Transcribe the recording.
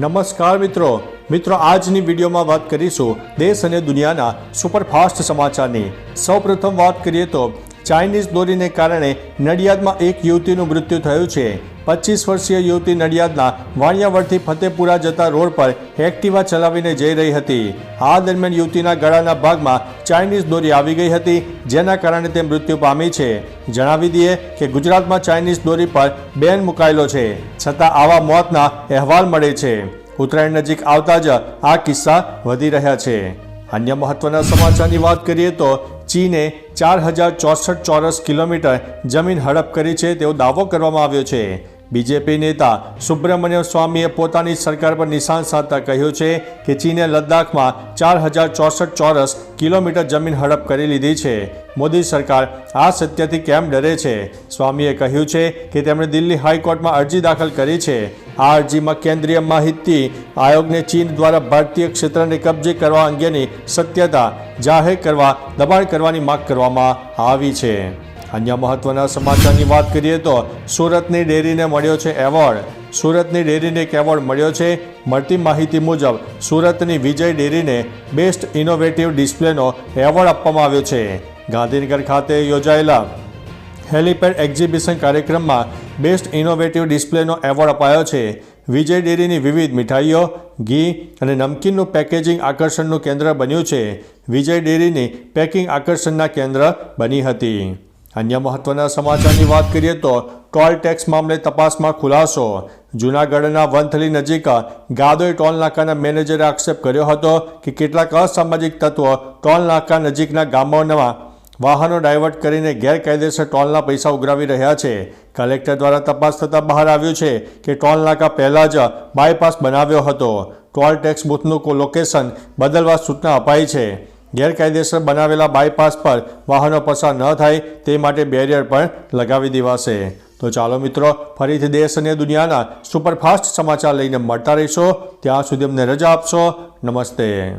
નમસ્કાર મિત્રો. મિત્રો, આજની વિડીયોમાં વાત કરીશું દેશ અને દુનિયાના સુપરફાસ્ટ સમાચારની. સૌપ્રથમ વાત કરીએ તો ચાઇનીઝ દોરીને કારણે નડિયાદમાં એક યુવતીનું મૃત્યુ થયું છે. પચીસ વર્ષીય યુવતી નડિયાદના વાણિયાવડથી ફતેપુરા જતા રોડ પર એક્ટિવા ચલાવીને જઈ રહી હતી. આ દરમિયાન યુવતીના ગળાના ભાગમાં ચાઇનીઝ દોરી આવી ગઈ હતી, જેના કારણે તે મૃત્યુ પામી છે. જણાવી દઈએ કે ગુજરાતમાં ચાઇનીઝ દોરી પર બેન મુકાયેલો છે, છતાં આવા મોતના અહેવાલ મળે છે. ઉત્તરાયણ નજીક આવતા જ આ કિસ્સા વધી રહ્યા છે. અન્ય મહત્વના સમાચારની વાત કરીએ તો ચીને ચાર હજાર ચોસઠ ચોરસ કિલોમીટર જમીન હડપ કરી છે તેવો દાવો કરવામાં આવ્યો છે. બીજેપી નેતા સુબ્રમણ્યમ સ્વામીએ પોતાની સરકાર પર નિશાન સાધતા કહ્યું છે કે ચીને લદ્દાખમાં ચાર હજાર ચોસઠ ચોરસ કિલોમીટર જમીન હડપ કરી લીધી છે. મોદી સરકાર આ સત્યથી કેમ ડરે છે? સ્વામીએ કહ્યું છે કે તેમણે દિલ્હી હાઈકોર્ટમાં અરજી દાખલ કરી છે. આ અરજીમાં કેન્દ્રીય માહિતી આયોગને ચીન દ્વારા ભારતીય ક્ષેત્રને કબજે કરવા અંગેની સત્યતા જાહેર કરવા દબાણ કરવાની માંગ કરવામાં આવી છે. અન્ય મહત્વના સમાચારની વાત કરીએ તો સુરતની ડેરીને મળ્યો છે એવોર્ડ. સુરતની ડેરીને એક એવોર્ડ મળ્યો છે. મળતી માહિતી મુજબ, સુરતની વિજય ડેરીને બેસ્ટ ઇનોવેટિવ ડિસ્પ્લેનો એવોર્ડ આપવામાં આવ્યો છે. ગાંધીનગર ખાતે યોજાયેલા હેલિપેડ એક્ઝિબિશન કાર્યક્રમમાં બેસ્ટ ઇનોવેટિવ ડિસ્પ્લેનો એવોર્ડ અપાયો છે. વિજય ડેરીની વિવિધ મીઠાઈઓ, ઘી અને નમકીનનું પેકેજિંગ આકર્ષણનું કેન્દ્ર બન્યું છે. વિજય ડેરીની પેકિંગ આકર્ષણના કેન્દ્ર બની હતી. અન્ય મહત્વના સમાચારની વાત કરીએ તો ટોલ ટેક્સ મામલે તપાસમાં ખુલાસો. જૂનાગઢના વંથલી નજીક ગાદોઈ ટોલ નાકાના મેનેજરે આક્ષેપ કર્યો હતો કે કેટલાક અસામાજિક તત્વો ટોલ નાકા નજીકના ગામોમાં વાહનો ડાયવર્ટ કરીને ગેરકાયદેસર ટોલના પૈસા ઉઘરાવી રહ્યા છે. કલેક્ટર દ્વારા તપાસ થતાં બહાર આવ્યું છે કે ટોલ નાકા પહેલાં જ બાયપાસ બનાવ્યો હતો. ટોલ ટેક્સ બૂથનું લોકેશન બદલવા સૂચના અપાઈ છે. ગેરકાયદેસર બનાવેલા બાયપાસ પર વાહનો પસાર ન થાય તે માટે બેરિયર પણ લગાવી દેવાશે. તો ચાલો મિત્રો, ફરીથી દેશ અને દુનિયાના સુપરફાસ્ટ સમાચાર લઈને મળતા રહીશો. ત્યાં સુધી અમને રજા આપશો. નમસ્તે.